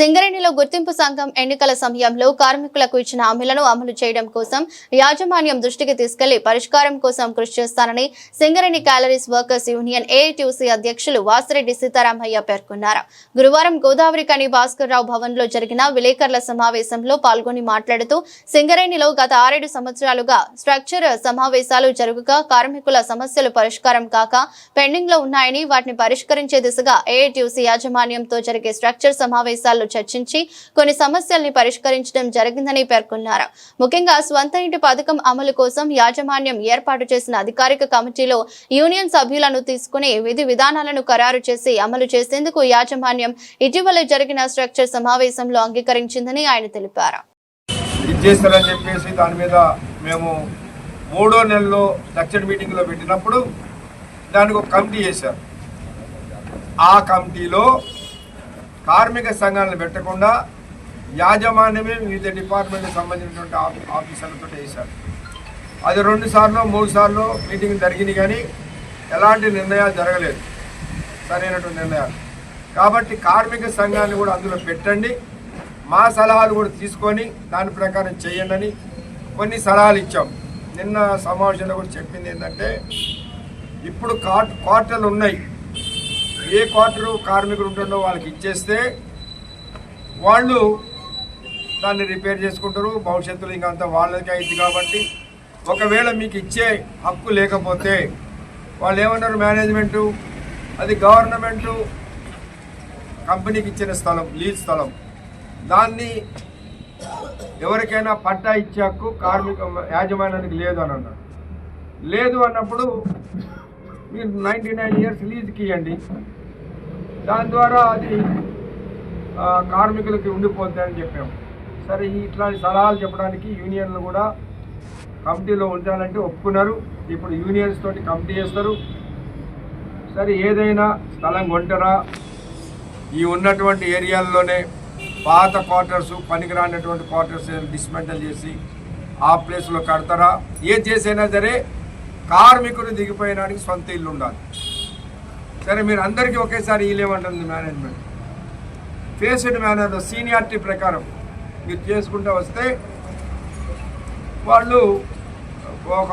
సింగరేణిలో గుర్తింపు సంఘం ఎన్నికల సమయంలో కార్మికులకు ఇచ్చిన హామీలను అమలు చేయడం కోసం యాజమాన్యం దృష్టికి తీసుకెళ్ళి పరిష్కారం కోసం కృషి చేస్తానని Singareni collieries workers union AITC అధ్యక్షులు వాసిరెడ్డి సీతారామయ్య పేర్కొన్నారు. గురువారం గోదావరి కని భాస్కర్ రావు భవన్లో జరిగిన విలేకరుల సమావేశంలో పాల్గొని మాట్లాడుతూ సింగరేణిలో గత ఆరేడు సంవత్సరాలుగా స్ట్రక్చర్ సమావేశాలు జరుగుగా కార్మికుల సమస్యలు పరిష్కారం కాక పెండింగ్లో ఉన్నాయని వాటిని పరిష్కరించే దిశగా ఏఐటీసీ యాజమాన్యంతో జరిగే స్ట్రక్చర్ సమావేశాల్లో చర్చించి కొన్ని సమస్యల్ని పరిష్కరించడం జరిగిందని పేర్కొన్నారు. ముఖ్యంగా స్వంత ఇంటి పథకం అమలు కోసం యాజమాన్యం ఏర్పాటు చేసిన అధికారిక కమిటీలో యూనియన్ సభ్యులను తీసుకుని విధి విధానాలను ఖరారు చేసి అమలు చేసేందుకు యాజమాన్యం ఇటీవల జరిగిన స్ట్రక్చర్ సమావేశంలో అంగీకరించిందని ఆయన తెలిపారు. చెప్పేసి దాని మీద మేము మూడో నెలలో స్ట్రక్చర్ మీటింగ్లో పెట్టినప్పుడు దానికి ఒక కమిటీ చేశారు. ఆ కమిటీలో కార్మిక సంఘాలను పెట్టకుండా యాజమాన్యమే వివిధ డిపార్ట్మెంట్కి సంబంధించినటువంటి ఆఫీసర్లతో వేశారు అది రెండు సార్లు మూడు సార్లు మీటింగ్ జరిగింది కానీ ఎలాంటి నిర్ణయాలు జరగలేదు. సరైనటువంటి నిర్ణయాలు. కాబట్టి కార్మిక సంఘాన్ని కూడా అందులో పెట్టండి. మా సలహాలు కూడా తీసుకొని దాని ప్రకారం చేయండి అని కొన్ని సలహాలు ఇచ్చాం. నిన్న సమావేశంలో కూడా చెప్పింది ఏంటంటే ఇప్పుడు కార్ట్ క్వార్టర్లు ఉన్నాయి. ఏ క్వార్టరు కార్మికులు ఉంటుండో వాళ్ళకి ఇచ్చేస్తే వాళ్ళు దాన్ని రిపేర్ చేసుకుంటారు. భవిష్యత్తులో ఇంకంతా వాళ్ళకే అయింది కాబట్టి ఒకవేళ మీకు ఇచ్చే హక్కు లేకపోతే వాళ్ళు ఏమన్నారు? మేనేజ్మెంటు అది గవర్నమెంటు కంపెనీకి ఇచ్చిన స్థలం లీజ్ స్థలం. దాన్ని ఎవరికైనా పట్టా ఇచ్చే హక్కు కార్మిక యాజమాన్యానికి లేదు అని అన్నారు. లేదు అన్నప్పుడు మీరు నైంటీ నైన్ ఇయర్స్ లీజ్కి ఇవ్వండి దాని ద్వారా అది కార్మికులకి ఉండిపోతుంది అని చెప్పాము సరే ఇట్లాంటి సలహాలు చెప్పడానికి యూనియన్లు కూడా కమిటీలో ఉంచాలంటే ఒప్పుకున్నారు. ఇప్పుడు యూనియన్స్ తోటి కమిటీ చేస్తారు. సరే ఏదైనా స్థలం కొంటారా? ఈ ఉన్నటువంటి ఏరియాల్లోనే పాత క్వార్టర్స్ పనికిరానటువంటి క్వార్టర్స్ డిస్మెంటల్ చేసి ఆ ప్లేస్లో కడతారా? ఏ చేసైనా సరే కార్మికులు దిగిపోయడానికి సొంత ఇల్లు ఉండాలి. సరే మీరు అందరికీ ఒకేసారి ఇవ్వలేమంటుంది మేనేజ్మెంట్ ఫేస్డ్ మేనర్లో సీనియారిటీ ప్రకారం మీరు చేసుకుంటూ వస్తే వాళ్ళు ఒక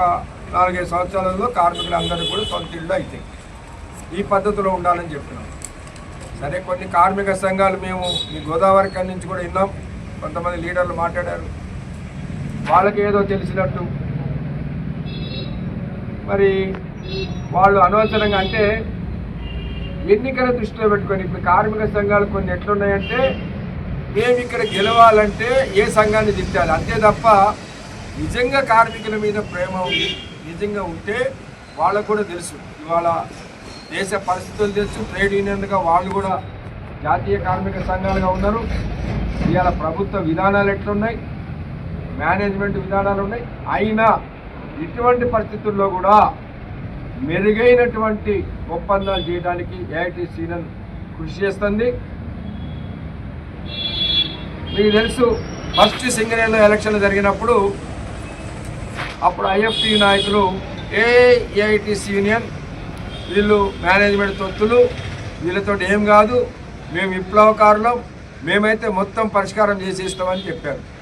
నాలుగైదు సంవత్సరాలలో కార్మికులందరూ కూడా సొంత ఇళ్ళు అవుతాయి ఈ పద్ధతిలో ఉండాలని చెప్పినాం. సరే కొన్ని కార్మిక సంఘాలు మేము ఈ గోదావరి కన్ నుంచి కూడా విన్నాం. కొంతమంది లీడర్లు మాట్లాడారు. వాళ్ళకి ఏదో తెలిసినట్టు. మరి వాళ్ళు అనవసరంగా అంటే ఎన్నికల దృష్టిలో పెట్టుకొని ఇప్పుడు కార్మిక సంఘాలు కొన్ని ఎట్లున్నాయంటే మేము ఇక్కడ గెలవాలంటే ఏ సంఘాన్ని తిట్టాలి? అంతే తప్ప నిజంగా కార్మికుల మీద ప్రేమ ఉంది నిజంగా ఉంటే వాళ్ళకు కూడా తెలుసు. ఇవాళ దేశ పరిస్థితులు తెలుసు ట్రేడ్ యూనియన్గా వాళ్ళు కూడా జాతీయ కార్మిక సంఘాలుగా ఉన్నారు. ఇవాళ ప్రభుత్వ విధానాలు ఎట్లున్నాయి? మేనేజ్మెంట్ విధానాలు ఉన్నాయి. అయినా ఇటువంటి పరిస్థితుల్లో కూడా మెరుగైనటువంటి ఒప్పందాలు చేయడానికి ఏఐటీసీఎన్ కృషి చేస్తుంది. మీకు తెలుసు ఫస్ట్ సింగరేణిలో ఎలక్షన్లు జరిగినప్పుడు అప్పుడు ఐఎఫ్టీ నాయకులు ఏఐటి ఏఐటీసీ యూనియన్ వీళ్ళు మేనేజ్మెంట్ తొత్తులు వీళ్ళతో ఏం కాదు మేము విప్లవకారులం మేమైతే మొత్తం పరిష్కారం చేసి ఇస్తామని చెప్పారు.